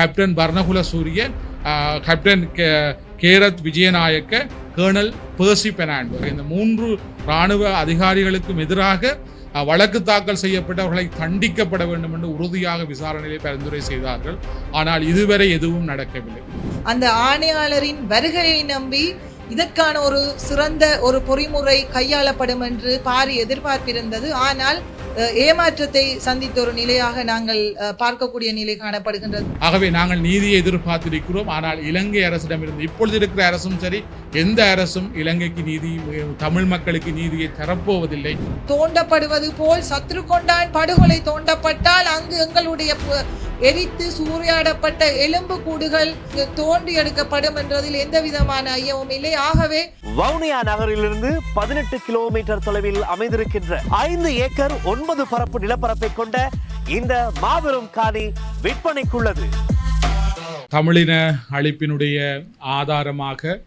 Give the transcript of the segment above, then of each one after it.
Captain பர்ணகுல சூரிய captain கே- Herath Wijayanayake colonel Percy Fernando இந்த மூன்று இராணுவ அதிகாரிகளுக்கும் எதிராக uh, வழக்கு தாக்கல் செய்யப்பட்டவர்களை தண்டிக்கப்பட வேண்டும் என்று உறுதியாக விசாரணையிலே பரிந்துரை செய்தார்கள். ஆனால் இதுவரை எதுவும் நடக்கவில்லை. அந்த ஆணையாளரின் வருகையை நம்பி இதற்கான ஒரு சிறந்த ஒரு பொறிமுறை கையாளப்படும் என்று பாரி எதிர்பார்ப்பிருந்தது. ஆனால் ஏமாற்றத்தை சந்தித்த ஒரு நிலையாக நாங்கள் பார்க்கக்கூடிய நிலை காணப்படுகின்றது. ஆகவே நாங்கள் நீதியை எதிர்பார்த்திருக்கிறோம். ஆனால் இலங்கை அரசிடமிருந்து இப்பொழுது இருக்கிற அரசும் சரி எந்த அரசும் இலங்கைக்கு நீதி தமிழ் மக்களுக்கு நீதியை தரப்போவதில்லை. தோண்டப்படுவது போல் சத்ரு கொண்டான் படுகொலை தோண்டப்பட்டால் அங்கு எங்களுடைய எரித்து சூறையாடப்பட்ட எலும்பு கூடுகள் தோண்டி எடுக்கப்படும் என்றதில் எந்த விதமான ஐயமும் இல்லை. ஆகவே வவுனியா நகரிலிருந்து பதினெட்டு கிலோமீட்டர் தொலைவில் அமைந்திருக்கின்ற ஐந்து ஏக்கர் ஒன்பது பரப்பு நிலப்பரப்பை கொண்ட இந்த மாபெரும் காணி விற்பனைக்குள்ளது. தமிழின அழிப்பினுடைய ஆதாரமாக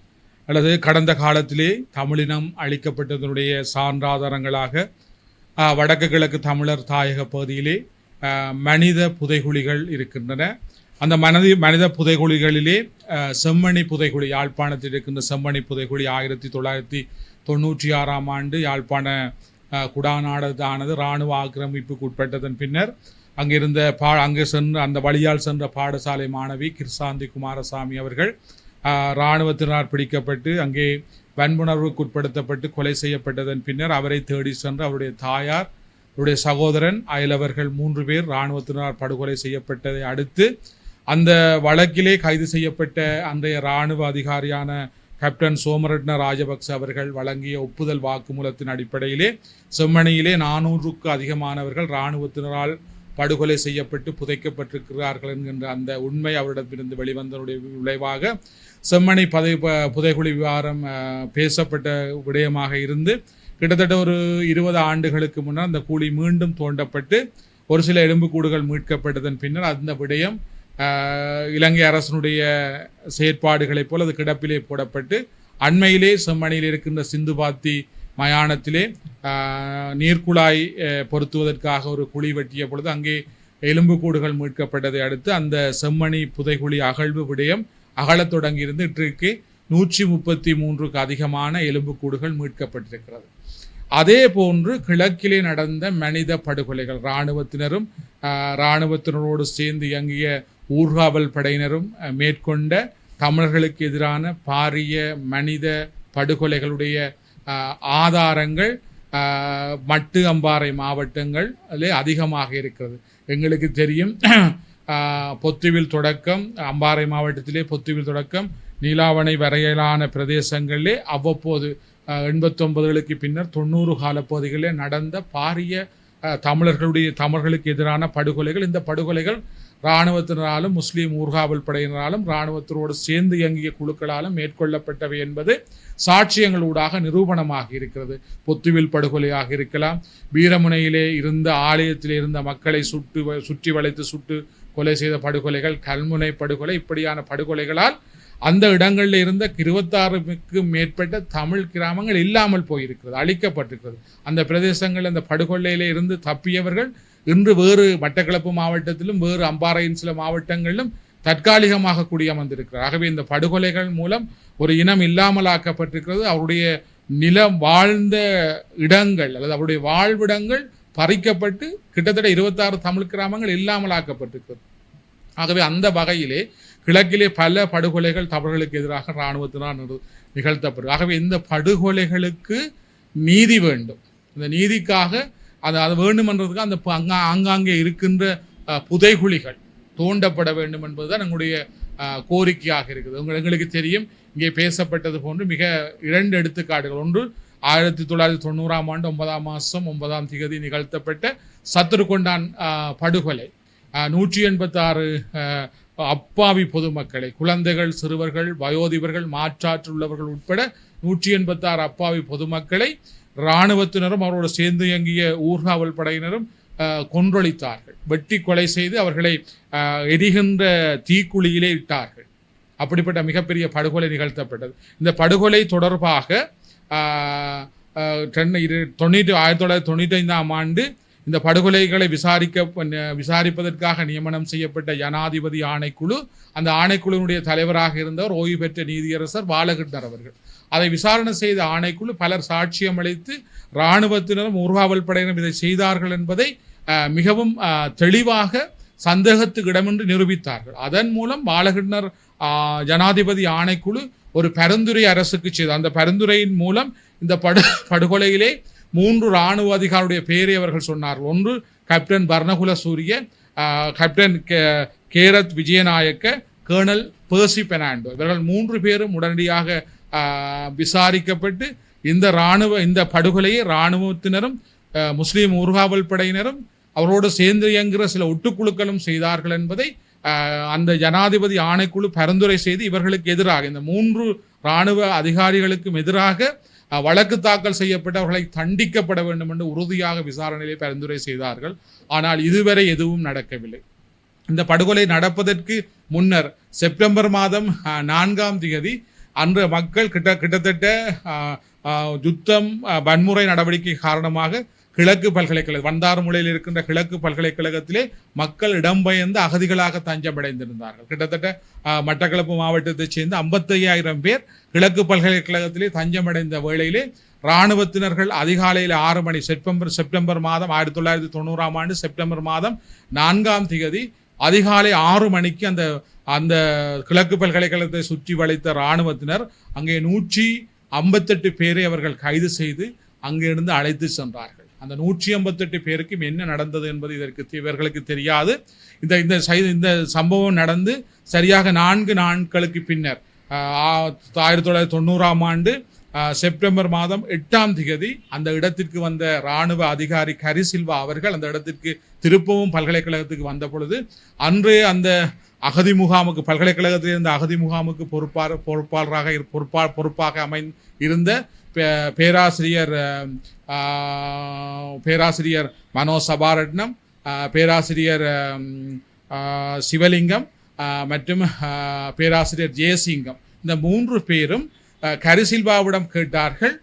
அல்லது கடந்த காலத்திலே தமிழினம் அழிக்கப்பட்டதனுடைய சான்றாதாரங்களாக வடக்கு கிழக்கு தமிழர் தாயக பகுதியிலே மனித புதைகுழிகள் இருக்கின்றன. அந்த மனதி மனித புதைகுழிகளிலே செம்மணி புதைகுழி யாழ்ப்பாணத்தில் இருக்கின்ற செம்மணி புதைகுழி ஆயிரத்தி தொள்ளாயிரத்தி தொண்ணூற்றி ஆறாம் ஆண்டு யாழ்ப்பாண ஆஹ், குடாநாடானது இராணுவ ஆக்கிரமிப்புக்கு உட்பட்டதன் பின்னர் அங்கிருந்த பா அங்கே சென்று அந்த வழியால் சென்ற பாடசாலை மாணவி கிருசாந்தி குமாரசாமி அவர்கள் ஆஹ், பிடிக்கப்பட்டு அங்கே வன்புணர்வுக்கு உட்படுத்தப்பட்டு கொலை செய்யப்பட்டதன் பின்னர் அவரை தேடி சென்று அவருடைய தாயார் அவருடைய சகோதரன் அயலவர்கள் மூன்று பேர் இராணுவத்தினால் படுகொலை செய்யப்பட்டதை அடுத்து அந்த வழக்கிலே கைது செய்யப்பட்ட அன்றைய இராணுவ அதிகாரியான கேப்டன் சோமரட்ன ராஜபக்ச அவர்கள் வழங்கிய ஒப்புதல் வாக்குமூலத்தின் அடிப்படையிலே செம்மணியிலே நானூறுக்கு அதிகமானவர்கள் இராணுவத்தினரால் படுகொலை செய்யப்பட்டு புதைக்கப்பட்டிருக்கிறார்கள் என்கின்ற அந்த உண்மை அவரிடமிருந்து வெளிவந்தனுடைய விளைவாக செம்மணி பதை ப- புதைகுழி விவகாரம் பேசப்பட்ட விடயமாக இருந்து கிட்டத்தட்ட ஒரு இருபது ஆண்டுகளுக்கு முன்னர் அந்த குழி மீண்டும் தோண்டப்பட்டு ஒரு சில எலும்புக்கூடுகள் மீட்கப்பட்டதன் பின்னர் அந்த விடயம் இலங்கை அரசனுடைய செயற்பாடுகளைப் போல் அது கிடப்பிலே போடப்பட்டு அண்மையிலே செம்மணியில் இருக்கின்ற சிந்துபாத்தி மயானத்திலே நீர்க்குழாய் பொருத்துவதற்காக ஒரு குழி வெட்டிய பொழுது அங்கே எலும்புக்கூடுகள் மீட்கப்பட்டதை அடுத்து அந்த செம்மணி புதைகுழி அகழ்வு விடயம் அகலத் தொடங்கியிருந்து இன்றைக்கு நூற்றி முப்பத்தி மூன்றுக்கு அதிகமான எலும்புக்கூடுகள் மீட்கப்பட்டிருக்கிறது. அதே போன்று கிழக்கிலே நடந்த மனித படுகொலைகள் இராணுவத்தினரும் இராணுவத்தினரோடு சேர்ந்து இயங்கிய ஊர்காவல் படையினரும் மேற்கொண்ட தமிழர்களுக்கு எதிரான பாரிய மனித படுகொலைகளுடைய ஆதாரங்கள் மட்டு அம்பாறை மாவட்டங்கள் அதிகமாக இருக்கிறது. எங்களுக்கு தெரியும் பொத்துவில் தொடக்கம் அம்பாறை மாவட்டத்திலே பொத்துவில் தொடக்கம் நீலாவணை வரையிலான பிரதேசங்களிலே அவ்வப்போது எண்பத்தொன்பதுகளுக்கு பின்னர் தொண்ணூறு காலப்பகுதிகளில் நடந்த பாரிய தமிழர்களுடைய தமிழர்களுக்கு எதிரான படுகொலைகள். இந்த படுகொலைகள் இராணுவத்தினராலும் முஸ்லீம் ஊர்காவல் படையினராலும் இராணுவத்தினோடு சேர்ந்து இயங்கிய குழுக்களாலும் மேற்கொள்ளப்பட்டவை என்பது சாட்சியங்களூடாக நிரூபணமாக இருக்கிறது. பொத்துவில் படுகொலையாக இருக்கலாம். வீரமுனையிலே இருந்த ஆலயத்திலே இருந்த மக்களை சுட்டு சுற்றி வளைத்து சுட்டு கொலை செய்த படுகொலைகள் கல்முனை படுகொலை இப்படியான படுகொலைகளால் அந்த இடங்களில் இருந்த இருபத்தாறுக்கு மேற்பட்ட தமிழ் கிராமங்கள் இல்லாமல் போயிருக்கிறது அழிக்கப்பட்டிருக்கிறது. அந்த பிரதேசங்கள் அந்த படுகொல்லையில இருந்து தப்பியவர்கள் இன்று வேறு மட்டக்களப்பு மாவட்டத்திலும் வேறு அம்பாறையின் சில மாவட்டங்களிலும் தற்காலிகமாக குடியமர்ந்திருக்கிறார். ஆகவே இந்த படுகொலைகள் மூலம் ஒரு இனம் இல்லாமலாக்கப்பட்டிருக்கிறது. அவருடைய நிலம் வாழ்ந்த இடங்கள் அல்லது அவருடைய வாழ்விடங்கள் பறிக்கப்பட்டு கிட்டத்தட்ட இருபத்தாறு தமிழ் கிராமங்கள் இல்லாமலாக்கப்பட்டிருக்கிறது. ஆகவே அந்த வகையிலே கிழக்கிலே பல படுகொலைகள் தமிழர்களுக்கு எதிராக இராணுவத்தினால் நிகழ்த்தப்படும் ஆகவே இந்த படுகொலைகளுக்கு நீதி வேண்டும். இந்த நீதிக்காக அது அது வேண்டுமென்றதுக்கு அந்த ப- அங்கா ஆங்காங்கே இருக்கின்ற புதைகுழிகள் தோண்டப்பட வேண்டும் என்பதுதான் எங்களுடைய கோரிக்கையாக இருக்குது. எங்களுக்கு தெரியும் இங்கே பேசப்பட்டது போன்று மிக இரண்டு எடுத்துக்காட்டுகள். ஒன்று ஆயிரத்தி தொள்ளாயிரத்தி தொண்ணூறாம் ஆண்டு ஒன்பதாம் மாதம் ஒன்பதாம் திகதி நிகழ்த்தப்பட்ட சத்துருக்கொண்டான் படுகொலை. நூற்றி எண்பத்தாறு அப்பாவி பொதுமக்களை குழந்தைகள் சிறுவர்கள் வயோதிபர்கள் மாற்றாற்றுள்ளவர்கள் உட்பட நூற்றி எண்பத்தாறு அப்பாவி பொதுமக்களை இராணுவத்தினரும் அவரோடு சேர்ந்து இயங்கிய ஊர்காவல் படையினரும் கொன்றொழித்தார்கள். வெட்டி கொலை செய்து அவர்களை எரிகின்ற தீக்குழியிலே இட்டார்கள். அப்படிப்பட்ட மிகப்பெரிய படுகொலை நிகழ்த்தப்பட்டது. இந்த படுகொலை தொடர்பாக இரு தொண்ணூற்றி ஆயிரத்தி தொள்ளாயிரத்தி தொண்ணூற்றி ஐந்தாம் ஆண்டு இந்த படுகொலைகளை விசாரிக்க விசாரிப்பதற்காக நியமனம் செய்யப்பட்ட ஜனாதிபதி ஆணைக்குழு அந்த ஆணைக்குழுவினுடைய தலைவராக இருந்தவர் ஓய்வு பெற்ற நீதியரசர் பாலகிருஷ்ணர் அவர்கள். அதை விசாரணை செய்த ஆணைக்குழு பலர் சாட்சியம் அளித்து இராணுவத்தினரும் ஊர்காவல் படையினரும் இதை செய்தார்கள் என்பதை மிகவும் தெளிவாக சந்தேகத்துக்கு இடமின்றி நிரூபித்தார்கள். அதன் மூலம் பாலகிருஷ்ணர் ஜனாதிபதி ஆணைக்குழு ஒரு பரிந்துரை அரசுக்கு செய்த அந்த பரிந்துரையின் மூலம் இந்த படு படுகொலையிலே மூன்று இராணுவ அதிகாரியுடைய பெயரை அவர்கள் சொன்னார்கள் ஒன்று கேப்டன் பர்ணகுல சூரிய கேப்டன் கே- கேரத் விஜயநாயக்க கேர்னல் பேர்சி பெனாண்டோ இவர்கள் மூன்று பேரும் உடனடியாக விசாரிக்கப்பட்டு இந்த இராணுவ இந்த படுகொலையை இராணுவத்தினரும் முஸ்லீம் ஊர்காவல் படையினரும் அவரோடு சேர்ந்து இயங்குகிற சில ஒட்டுக்குழுக்களும் செய்தார்கள் என்பதை அந்த ஜனாதிபதி ஆணைக்குழு பரிந்துரை செய்து இவர்களுக்கு எதிராக இந்த மூன்று இராணுவ அதிகாரிகளுக்கும் எதிராக வழக்கு தாக்கல் செய்யப்பட்டவர்களை தண்டிக்கப்பட வேண்டும் என்று உறுதியாக விசாரணையிலே பரிந்துரை செய்தார்கள். ஆனால் இதுவரை எதுவும் நடக்கவில்லை. இந்த படுகொலை நடப்பதற்கு முன்னர் செப்டம்பர் மாதம் நான்காம் தேதி அன்று மக்கள் கிட்ட கிட்டத்தட்ட யுத்தம் வன்முறை நடவடிக்கை காரணமாக கிழக்கு பல்கலைக்கழகம் வந்தாறுமுலையில் இருக்கின்ற கிழக்கு பல்கலைக்கழகத்திலே மக்கள் இடம்பெயர்ந்து அகதிகளாக தஞ்சமடைந்திருந்தார்கள். கிட்டத்தட்ட மட்டக்களப்பு மாவட்டத்தைச் சேர்ந்த ஐம்பத்தையாயிரம் பேர் கிழக்கு பல்கலைக்கழகத்திலே தஞ்சமடைந்த வேளையிலே இராணுவத்தினர்கள் அதிகாலையில் ஆறு மணி செப்டம்பர் செப்டம்பர் மாதம் ஆயிரத்தி தொள்ளாயிரத்தி தொண்ணூறாம் ஆண்டு செப்டம்பர் மாதம் நான்காம் திகதி அதிகாலை ஆறு மணிக்கு அந்த அந்த கிழக்கு பல்கலைக்கழகத்தை சுற்றி வளைத்த இராணுவத்தினர் அங்கே நூற்றி ஐம்பத்தெட்டு பேரை அவர்கள் கைது செய்து அங்கிருந்து அழைத்து சென்றார்கள். அந்த நூற்றி ஐம்பத்தெட்டு பேருக்கும் என்ன நடந்தது என்பது இதற்கு தெ- இவர்களுக்கு தெரியாது. இந்த இந்த சை- இந்த சம்பவம் நடந்து சரியாக நான்கு நாட்களுக்கு பின்னர் ஆயிரத்தி தொள்ளாயிரத்தி தொண்ணூறாம் ஆண்டு செப்டம்பர் மாதம் எட்டாம் திகதி அந்த இடத்திற்கு வந்த இராணுவ அதிகாரி கரிசில்வா அவர்கள் அந்த இடத்திற்கு திருப்பவும் பல்கலைக்கழகத்துக்கு வந்த பொழுது அன்றே அந்த அகதி முகாமுக்கு பல்கலைக்கழகத்தில் இருந்த அகதி முகாமுக்கு பொறுப்பாளர் பொறுப்பாளராக இரு- பொறுப்பா பொறுப்பாக அமைந்த இருந்த பேராசிரியர் பேராசிரியர் மனோ சபாரட்னம் பேராசிரியர் சிவலிங்கம் மற்றும் பேராசிரியர் ஜெயசிங்கம். இந்த மூன்று பேரும் கரிசில்வாவிடம் கேட்டார்கள்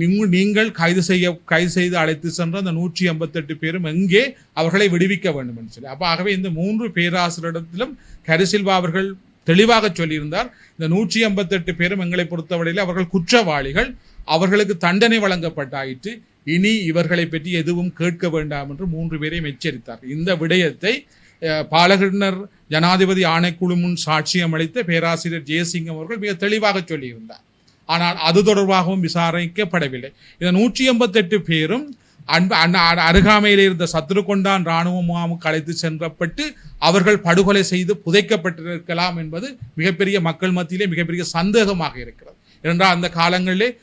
நீங்கள் கைது செய்ய கைது செய்து அழைத்து சென்ற அந்த நூற்றி ஐம்பத்தெட்டு பேரும் எங்கே அவர்களை விடுவிக்க வேண்டும் என்று சொல்லி. அப்போ ஆகவே இந்த மூன்று பேராசிரியரிடத்திலும் கரிசில்வா அவர்கள் தெளிவாக சொல்லியிருந்தார் இந்த நூற்றி ஐம்பத்தெட்டு பேரும் எங்களை பொறுத்தவரையில் அவர்கள் குற்றவாளிகள் அவர்களுக்கு தண்டனை வழங்கப்பட்டாயிற்று. இனி இவர்களை பற்றி எதுவும் கேட்க வேண்டாம் என்று மூன்று பேரையும் எச்சரித்தார் இந்த விடயத்தை பாலகிருஷ்ணர் ஜனாதிபதி ஆணைக்குழு முன் சாட்சியம் அளித்த பேராசிரியர் ஜெயசிங்கம் அவர்கள் மிக தெளிவாக சொல்லியிருந்தார். ஆனால் அது தொடர்பாகவும் விசாரிக்கப்படவில்லை. இந்த நூற்றி எண்பத்தெட்டு பேரும் அன்பு அ- அருகாமையில் இருந்த சத்ருகொண்டான் இராணுவ முகாமுக்கு அழைத்து சென்றப்பட்டு அவர்கள் படுகொலை செய்து புதைக்கப்பட்டிருக்கலாம் என்பது மிகப்பெரிய மக்கள் மத்தியிலே மிகப்பெரிய சந்தேகமாக இருக்கிறது. ஏனென்றால் அந்த காலங்களிலே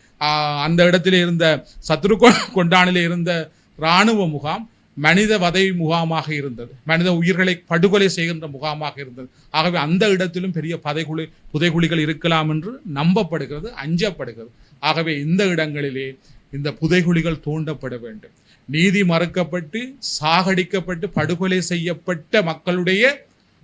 அந்த இடத்திலே இருந்த சத்ரு கொண்டானில் இருந்த இராணுவ முகாம் மனித வதை முகாமாக இருந்தது. மனித உயிர்களை படுகொலை செய்கின்ற முகாமாக இருந்தது. ஆகவே அந்த இடத்திலும் பெரிய பதைகுழி புதைகுழிகள் இருக்கலாம் என்று நம்பப்படுகிறது அஞ்சப்படுகிறது. ஆகவே இந்த இடங்களிலே இந்த புதைகுழிகள் தோண்டப்பட வேண்டும். நீதி மறுக்கப்பட்டு சாகடிக்கப்பட்டு படுகொலை செய்யப்பட்ட மக்களுடைய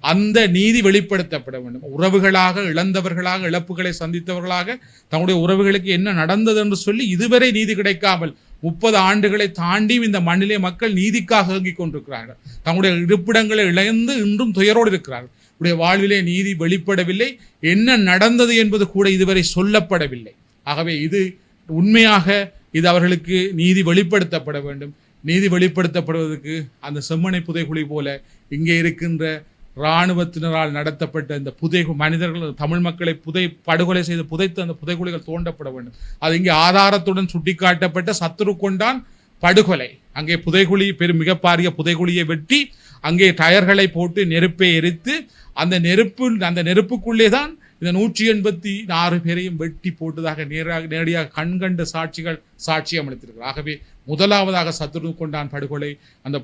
அந்த நீதி வெளிப்படுத்தப்பட வேண்டும். உறவுகளாக இழந்தவர்களாக இழப்புகளை சந்தித்தவர்களாக தங்களுடைய உறவுகளுக்கு என்ன நடந்தது என்று சொல்லி இதுவரை நீதி கிடைக்காமல் முப்பது ஆண்டுகளை தாண்டியும் இந்த மண்ணிலே மக்கள் நீதிக்காக இயங்கிக் கொண்டிருக்கிறார்கள். தங்களுடைய இருப்பிடங்களை இழந்து இன்றும் துயரோடு இருக்கிறார்கள். உடைய வாழ்விலே நீதி வெளிப்படவில்லை. என்ன நடந்தது என்பது கூட இதுவரை சொல்லப்படவில்லை. ஆகவே இது உண்மையாக இது அவர்களுக்கு நீதி வெளிப்படுத்தப்பட வேண்டும். நீதி வெளிப்படுத்தப்படுவதற்கு அந்த செம்மனை புதைகுழி போல இங்கே இருக்கின்ற இராணுவத்தினரால் நடத்தப்பட்ட இந்த புதை மனிதர்கள் தமிழ் மக்களை புதை படுகொலை செய்து புதைத்து அந்த புதைகுழிகள் தோண்டப்பட வேண்டும். அது இங்கே ஆதாரத்துடன் சுட்டிக்காட்டப்பட்ட சத்துரு கொண்டான் படுகொலை. அங்கே புதைகுழி பெரும் மிகப்பாரிய புதைகுழியை வெட்டி அங்கே டயர்களை போட்டு நெருப்பை எரித்து அந்த நெருப்பு அந்த நெருப்புக்குள்ளே தான் இந்த நூற்றி எண்பத்தி ஆறு பேரையும் வெட்டி போட்டதாக நேராக நேரடியாக கண்கண்ட சாட்சிகள் சாட்சியம் அளித்திருக்கிறார். ஆகவே முதலாவதாக சத்துரு கொண்டான் படுகொலை அந்த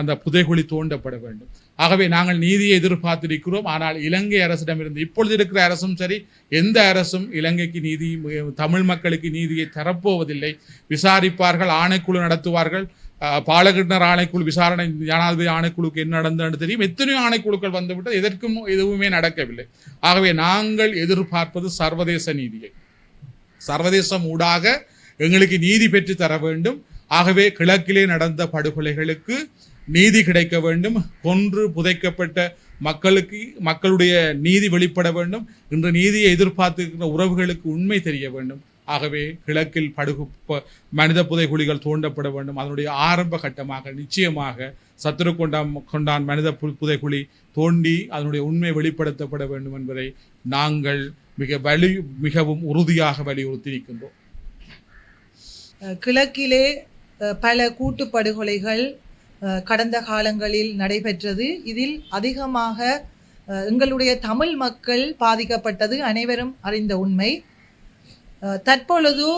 அந்த புதைகுழி தோண்டப்பட வேண்டும். ஆகவே நாங்கள் நீதியை எதிர்பார்த்திருக்கிறோம். ஆனால் இலங்கை அரசிடமிருந்து இப்பொழுது இருக்கிற அரசும் சரி எந்த அரசும் இலங்கைக்கு நீதி தமிழ் மக்களுக்கு நீதியை தரப்போவதில்லை. விசாரிப்பார்கள் ஆணைக்குழு நடத்துவார்கள். அஹ், பாலகிருஷ்ணர் ஆணைக்குழு விசாரணை ஜனாதிபதி ஆணைக்குழுக்கு என்ன நடந்ததுன்னு தெரியும். எத்தனையோ ஆணைக்குழுக்கள் வந்துவிட்டு எதற்கும் எதுவுமே நடக்கவில்லை. ஆகவே நாங்கள் எதிர்பார்ப்பது சர்வதேச நீதியை. சர்வதேசம் ஊடாக எங்களுக்கு நீதி பெற்று தர வேண்டும். ஆகவே கிழக்கிலே நடந்த படுகொலைகளுக்கு நீதி கிடைக்க வேண்டும். கொன்று புதைக்கப்பட்ட மக்களுக்கு மக்களுடைய நீதி வெளிப்பட வேண்டும். இன்று நீதியை எதிர்பார்த்துக்கிற உறவுகளுக்கு உண்மை தெரிய வேண்டும். ஆகவே கிழக்கில் படுகு மனித புதைகுழிகள் தோண்டப்பட வேண்டும். அதனுடைய ஆரம்ப கட்டமாக நிச்சயமாக சத்துரு கொண்டான் கொண்டான் மனித பு- புதைகுழி தோண்டி அதனுடைய உண்மை வெளிப்படுத்தப்பட வேண்டும் என்பதை நாங்கள் மிக வலி மிகவும் உறுதியாக வலியுறுத்தி இருக்கின்றோம் கிழக்கிலே பல கூட்டு படுகொலைகள் கடந்த காலங்களில் நடைபெற்றது. இதில் அதிகமாக எங்களுடைய தமிழ் மக்கள் பாதிக்கப்பட்டது அனைவரும் அறிந்த உண்மை. தற்பொழுது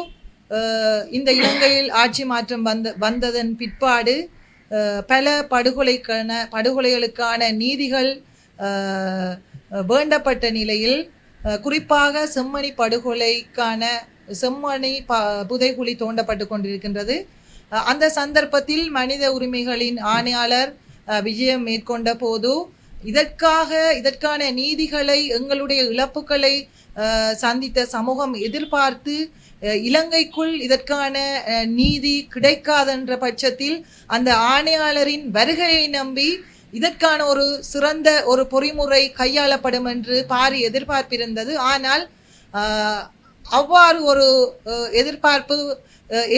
இந்த இலங்கையில் ஆட்சி மாற்றம் வந்த வந்ததன் பிற்பாடு பல படுகொலைக்கான படுகொலைகளுக்கான நீதிகள் வேண்டப்பட்ட நிலையில் குறிப்பாக செம்மணி படுகொலைக்கான செம்மணி ப புதைகுழி தோண்டப்பட்டு கொண்டிருக்கின்றது. அந்த சந்தர்ப்பத்தில் மனித உரிமைகளின் ஆணையாளர் விஜயம் மேற்கொண்ட போது இதற்காக இதற்கான நீதிகளை எங்களுடைய இழப்புகளை சந்தித்த சமூகம் எதிர்பார்த்து இலங்கைக்குள் இதற்கான நீதி கிடைக்காதென்ற பட்சத்தில் அந்த ஆணையாளரின் வருகையை நம்பி இதற்கான ஒரு சிறந்த ஒரு பொறிமுறை கையாளப்படும் என்று பாரி எதிர்பார்ப்பிருந்தது. ஆனால் அவ்வாறு ஒரு எதிர்பார்ப்பு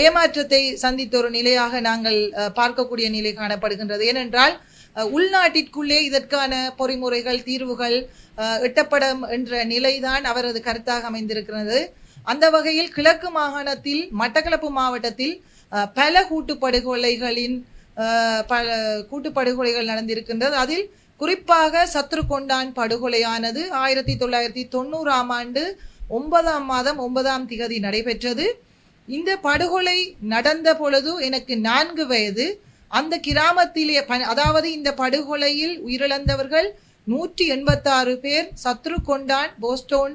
ஏமாற்றத்தை சந்தித்த ஒரு நிலையாக நாங்கள் அஹ், பார்க்கக்கூடிய நிலை காணப்படுகின்றது. ஏனென்றால் உள்நாட்டிற்குள்ளே இதற்கான பொறிமுறைகள் தீர்வுகள் எட்டப்படும் என்ற நிலைதான் அவரது கருத்தாக அமைந்திருக்கிறது. அந்த வகையில் கிழக்கு மாகாணத்தில் மட்டக்களப்பு மாவட்டத்தில் பல கூட்டுப்படுகொலைகளின் பல கூட்டுப்படுகொலைகள் நடந்திருக்கின்றது. அதில் குறிப்பாக சத்ரு கொண்டான் படுகொலையானது ஆயிரத்தி தொள்ளாயிரத்தி தொண்ணூறாம் ஆண்டு ஒன்பதாம் மாதம் ஒன்பதாம் திகதி நடைபெற்றது. இந்த படுகொலை நடந்த பொழுது எனக்கு நான்கு வயது. அந்த கிராமத்திலே ப- அதாவது இந்த படுகொலையில் உயிரிழந்தவர்கள் நூற்றி எண்பத்தாறு பேர் சத்ரு கொண்டான் போஸ்டோன்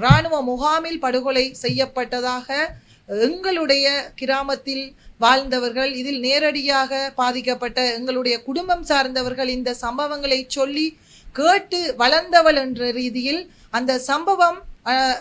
இராணுவ முகாமில் படுகொலை செய்யப்பட்டதாக எங்களுடைய கிராமத்தில் வாழ்ந்தவர்கள் இதில் நேரடியாக பாதிக்கப்பட்ட எங்களுடைய குடும்பம் சார்ந்தவர்கள் இந்த சம்பவங்களை சொல்லி கேட்டு வளர்ந்தவள் என்ற ரீதியில் அந்த சம்பவம்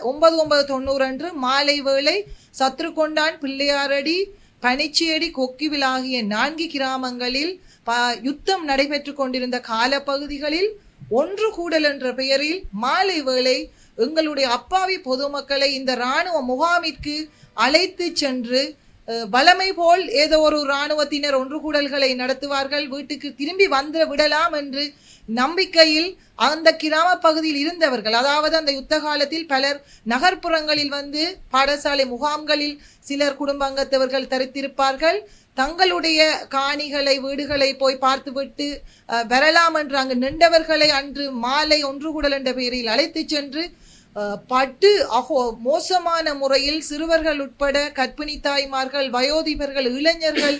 ஒன்பது ஒன்பது தொண்ணூறு அன்று மாலை வேளை சத்ருகொண்டான் பிள்ளையாரடி பனிச்சேடி கொக்கிவில் ஆகிய நான்கு கிராமங்களில் ப- யுத்தம் நடைபெற்று கொண்டிருந்த காலப்பகுதிகளில் ஒன்று கூடல் என்ற பெயரில் மாலை வேளை எங்களுடைய அப்பாவி பொதுமக்களை இந்த இராணுவ முகாமிற்கு அழைத்து சென்று வளமை போல் ஏதோ ஒரு இராணுவத்தினர் ஒன்று கூடல்களை நடத்துவார்கள் வீட்டுக்கு திரும்பி வந்து விடலாம் என்று நம்பிக்கையில் அந்த கிராம பகுதியில் இருந்தவர்கள் அதாவது அந்த யுத்த காலத்தில் பலர் நகர்ப்புறங்களில் வந்து பாடசாலை முகாம்களில் சிலர் குடும்பங்கத்தவர்கள் தரித்திருப்பார்கள். தங்களுடைய காணிகளை வீடுகளை போய் பார்த்துவிட்டு வரலாம் என்று அங்கு நின்றவர்களை அன்று மாலை ஒன்று கூடல் என்ற பெயரில் அழைத்து சென்று பட்டு அகோ மோசமான முறையில் சிறுவர்கள் உட்பட கர்ப்பிணி தாய்மார்கள் வயோதிபர்கள் இளைஞர்கள்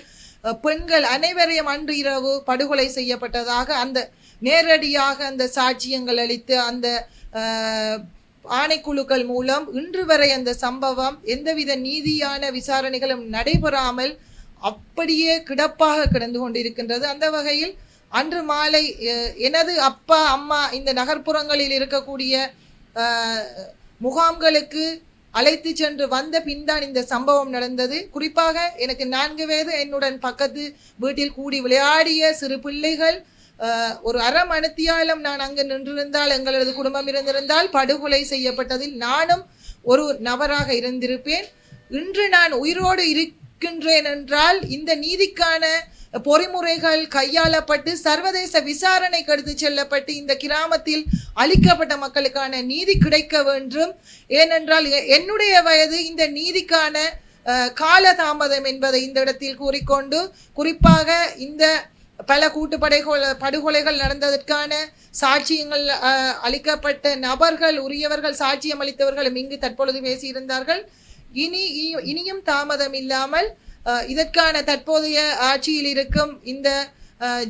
பெண்கள் அனைவரையும் அன்று இரவு படுகொலை செய்யப்பட்டதாக அந்த நேரடியாக அந்த சாட்சியங்கள் அளித்து அந்த ஆணைக்குழுக்கள் மூலம் இன்று வரை அந்த சம்பவம் எந்தவித நீதியான விசாரணைகளும் நடைபெறாமல் அப்படியே கிடப்பாக கிடந்து கொண்டிருக்கின்றது. அந்த வகையில் அன்று மாலை எனது அப்பா அம்மா இந்த நகர்ப்புறங்களில் இருக்கக்கூடிய முகாம்களுக்கு அழைத்து சென்று வந்த பின்தான் இந்த சம்பவம் நடந்தது. குறிப்பாக எனக்கு நான்கு வயது என்னுடன் பக்கத்து வீட்டில் கூடி விளையாடிய சிறு பிள்ளைகள் ஒரு அறம் மணித்தியாலம் நான் அங்கு நின்றிருந்தால் எங்களது குடும்பம் இருந்திருந்தால் படுகொலை செய்யப்பட்டதில் நானும் ஒரு நபராக இருந்திருப்பேன். இன்று நான் உயிரோடு இருக்கின்றேன் என்றால் இந்த நீதிக்கான பொறிமுறைகள் கையாளப்பட்டு சர்வதேச விசாரணைக்கு எடுத்து செல்லப்பட்டு இந்த கிராமத்தில் அளிக்கப்பட்ட மக்களுக்கான நீதி கிடைக்க வேண்டும். ஏனென்றால் எ- என்னுடைய வயது இந்த நீதிக்கான கால காலதாமதம் என்பதை இந்த இடத்தில் கூறிக்கொண்டு குறிப்பாக இந்த பல கூட்டு படுகொலைகள் நடந்ததற்கான சாட்சியங்கள் அளிக்கப்பட்ட நபர்கள் உரியவர்கள் சாட்சியம் அளித்தவர்களும் இங்கு தற்பொழுது பேசியிருந்தார்கள். இனி இ- இனியும் தாமதம் இல்லாமல் இதற்கான தற்போதைய ஆட்சியில் இருக்கும் இந்த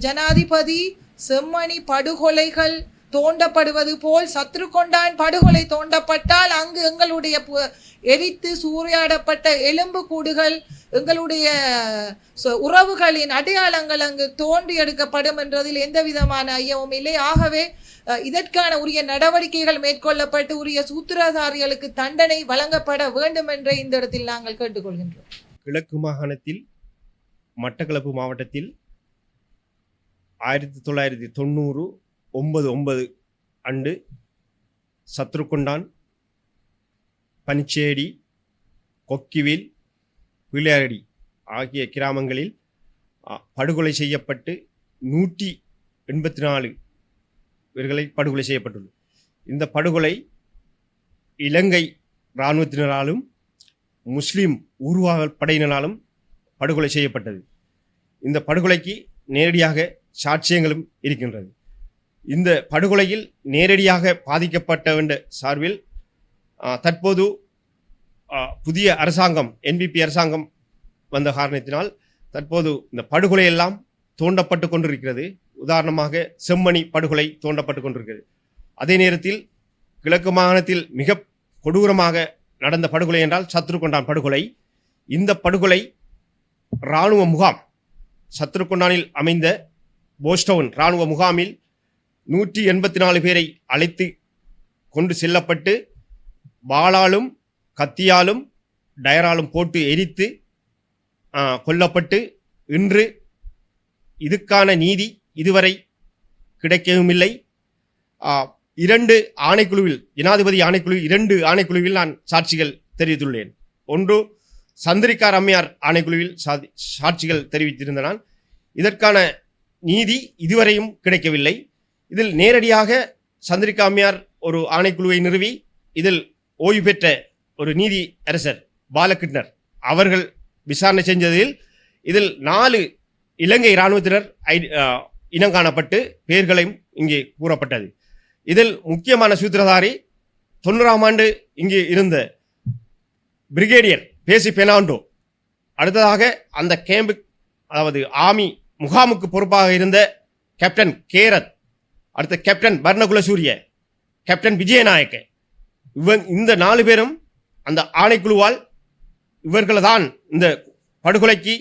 ஜனாதிபதி செம்மணி படுகொலைகள் தோண்டப்படுவது போல் சத்ருகொண்டான் படுகொலை தோண்டப்பட்டால் அங்கு எங்களுடைய எரித்து சூறையாடப்பட்ட எலும்பு கூடுகள் எங்களுடைய உறவுகளின் அடையாளங்கள் அங்கு தோண்டி எடுக்கப்படும் என்றதில் எந்த விதமான ஐயமும் இல்லை. ஆகவே இதற்கான உரிய நடவடிக்கைகள் மேற்கொள்ளப்பட்டு உரிய சூத்திரதாரிகளுக்கு தண்டனை வழங்கப்பட வேண்டும் என்றே இந்த இடத்தில் நாங்கள் கேட்டுக்கொள்கின்றோம். கிழக்கு மாகாணத்தில் மட்டக்களப்பு மாவட்டத்தில் ஆயிரத்தி தொள்ளாயிரத்தி தொண்ணூறு ஒன்பது ஒன்பது அண்டு சத்ருக்குண்டான் பனிச்சேடி கொக்கிவில் பிள்ளையாடி ஆகிய கிராமங்களில் படுகொலை செய்யப்பட்டு நூற்றி எண்பத்தி நாலு இவர்களை படுகொலை செய்யப்பட்டுள்ளது. இந்த படுகொலை இலங்கை இராணுவத்தினராலும் முஸ்லீம் ஊர்வாக படையினராலும் படுகொலை செய்யப்பட்டது. இந்த படுகொலைக்கு நேரடியாக சாட்சியங்களும் இருக்கின்றது. இந்த படுகொலையில் நேரடியாக பாதிக்கப்பட்டவண்ட சார்பில் தற்போது புதிய அரசாங்கம் என்பிபி அரசாங்கம் வந்த காரணத்தினால் தற்போது இந்த படுகொலை எல்லாம் தோண்டப்பட்டு கொண்டிருக்கிறது. உதாரணமாக செம்மணி படுகொலை தோண்டப்பட்டு கொண்டிருக்கிறது. அதே நேரத்தில் கிழக்கு மாகாணத்தில் மிக கொடூரமாக நடந்த படுகொலை என்றால் சத்ருகொண்டான் படுகொலை. இந்த படுகொலை இராணுவ முகாம். சத்ருகொண்டானில் அமைந்த போஸ்டவுன் இராணுவ முகாமில் நூற்றி எண்பத்தி நாலு பேரை அழைத்து கொண்டு செல்லப்பட்டு வாளாலும் கத்தியாலும் டயராலும் போட்டு எரித்து கொல்லப்பட்டு இன்று இதுக்கான நீதி இதுவரை கிடைக்கவும் இல்லை இரண்டு ஆணைக்குழுவில் ஜனாதிபதி ஆணைக்குழு இரண்டு ஆணைக்குழுவில் நான் சாட்சிகள் தெரிவித்துள்ளேன். ஒன்று சந்திரிகார் அம்மையார் ஆணைக்குழுவில் சாட்சிகள் தெரிவித்திருந்த நான் இதற்கான நீதி இதுவரையும் கிடைக்கவில்லை. இதில் நேரடியாக சந்திரிகா அம்மையார் ஒரு ஆணைக்குழுவை நிறுவி இதில் ஓய்வு பெற்ற ஒரு நீதி அரசர் பாலகிருஷ்ணர் அவர்கள் விசாரணை செஞ்சதில் இதில் நாலு இலங்கை இராணுவத்தினர் ஐ- இனம் இனங்காணப்பட்டு பெயர்களையும் இங்கே கூறப்பட்டது. இதில் முக்கியமான சூத்திரதாரி தொண்ணூறாம் ஆண்டு இங்கு இருந்த பிரிகேடியர் பேசி பெனாண்டோ. அடுத்ததாக அந்த கேம்பு அதாவது ஆமி முகாமுக்கு பொறுப்பாக இருந்த கேப்டன் கேரத் அடுத்த கேப்டன் பர்ணகுலசூரிய கேப்டன் விஜயநாயக்க. இவன் இந்த நாலு பேரும் அந்த ஆணைக்குழுவால் இவர்களை தான் இந்த படுகொலைக்கு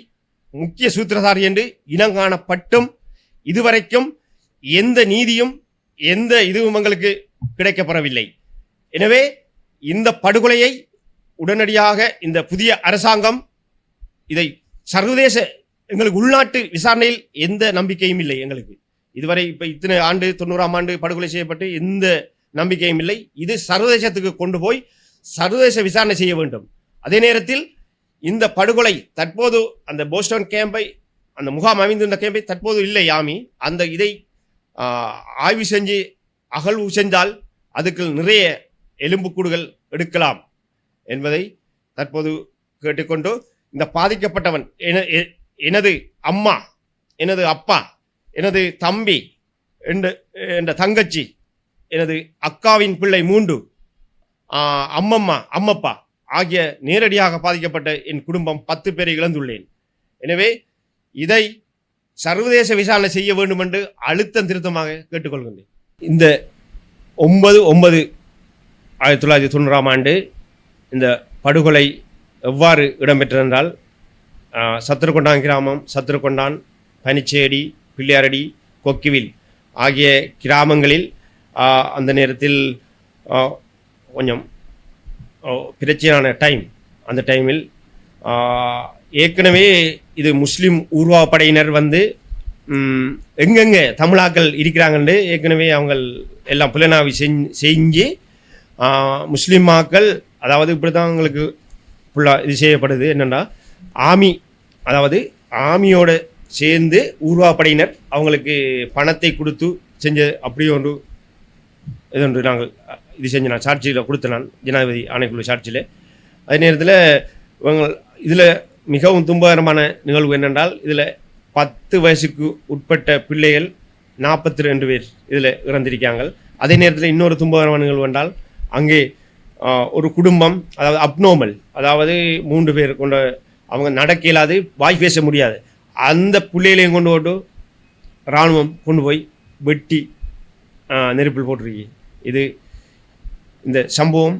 முக்கிய சூத்திரதாரி என்று இனங்காணப்பட்டும். இதுவரைக்கும் எந்த நீதியும் எந்த இதுவும் எங்களுக்கு கிடைக்கப்பெறவில்லை. எனவே இந்த படுகொலையை உடனடியாக இந்த புதிய அரசாங்கம் இதை சர்வதேச எங்களுக்கு உள்நாட்டு விசாரணையில் எந்த நம்பிக்கையும் இல்லை எங்களுக்கு. இதுவரை இப்போ இத்தனை ஆண்டு தொண்ணூறாம் ஆண்டு படுகொலை செய்யப்பட்டு எந்த நம்பிக்கையும் இல்லை. இது சர்வதேசத்துக்கு கொண்டு போய் சர்வதேச விசாரணை செய்ய வேண்டும். அதே நேரத்தில் இந்த படுகொலை தற்போது அந்த போஸ்டன் கேம்பை அந்த முகாம் அமைந்திருந்த கேம்பை தற்போது இல்லை யாமி அந்த இதை ஆய்வு செஞ்சு அகழ்வு செஞ்சால் அதுக்கு நிறைய எலும்புக்கூடுகள் எடுக்கலாம் என்பதை தற்போது கேட்டுக்கொண்டு இந்த பாதிக்கப்பட்டவன் எ- எனது அம்மா எனது அப்பா எனது தம்பி என்ற என்ற தங்கச்சி எனது அக்காவின் பிள்ளை மூண்டு அம்மம்மா அம்மப்பா ஆகிய நேரடியாக பாதிக்கப்பட்ட என் குடும்பம் பத்து பேரை இழந்துள்ளேன். எனவே இதை சர்வதேச விசாரணை செய்ய வேண்டும் என்று அழுத்தம் திருத்தமாக கேட்டுக்கொள்கின்றேன். இந்த ஒன்பது ஒன்பது ஆயிரத்தி தொள்ளாயிரத்தி தொண்ணூறாம் ஆண்டு இந்த படுகொலை எவ்வாறு இடம்பெற்றதென்றால் சத்திரக்கொண்டான் கிராமம் சத்திரக்கொண்டான் பனிச்சேடி பிள்ளையாரடி கொக்கிவில் ஆகிய கிராமங்களில் அந்த நேரத்தில் கொஞ்சம் பிரச்சனையான டைம் அந்த டைமில் ஏற்கனவே இது முஸ்லீம் ஊர்வா படையினர் வந்து எங்கெங்கே தமிழாக்கள் இருக்கிறாங்கன்னு ஏற்கனவே அவங்க எல்லாம் புலனாவி செஞ்சு செஞ்சு முஸ்லீம் மாக்கள் அதாவது இப்படி தான் அவங்களுக்கு ஃபுல்லாக இது செய்யப்படுது. என்னென்னா ஆமி அதாவது ஆமியோட சேர்ந்து ஊர்வா படையினர் அவங்களுக்கு பணத்தை கொடுத்து செஞ்ச அப்படி ஒன்று இது ஒன்று நாங்கள் இது செஞ்ச நான் சாட்சியில் கொடுத்த நான் ஜனாதிபதி ஆணைக்குழு சாட்சியில். அதே நேரத்தில் இவங்க இதில் மிகவும் துன்பகரமான நிகழ்வு என்னென்றால் இதில் பத்து வயசுக்கு உட்பட்ட பிள்ளைகள் நாற்பத்தி ரெண்டு பேர் இதில் இறந்திருக்காங்க. அதே நேரத்தில் இன்னொரு துன்பகரமான நிகழ்வு என்றால் அங்கே ஒரு குடும்பம் அதாவது அப்னோமல் அதாவது மூன்று பேர் கொண்ட அவங்க நடக்க இயலாது வாய் பேச முடியாது. அந்த பிள்ளைகளையும் கொண்டு போட்டு இராணுவம் கொண்டு போய் வெட்டி நெருப்பில் போட்டிருக்கு. இது இந்த சம்பவம்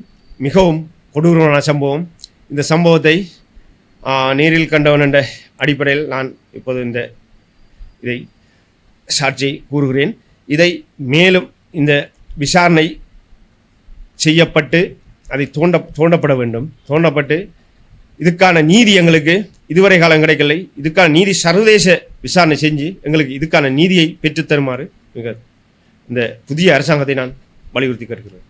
மிகவும் கொடூரமான சம்பவம். இந்த சம்பவத்தை நேரில் கண்டவன் என்ற அடிப்படையில் நான் இப்போது இந்த இதை சாட்சியை கூறுகிறேன். இதை மேலும் இந்த விசாரணை செய்யப்பட்டு அதை தோண்ட தோண்டப்பட வேண்டும். தோண்டப்பட்டு இதுக்கான நீதி எங்களுக்கு இதுவரை காலம் கிடைக்கலை இதுக்கான நீதி சர்வதேச விசாரணை செஞ்சு எங்களுக்கு இதுக்கான நீதியை பெற்றுத்தருமாறு மிக இந்த புதிய அரசாங்கத்தை நான் வலியுறுத்தி கருகிறேன்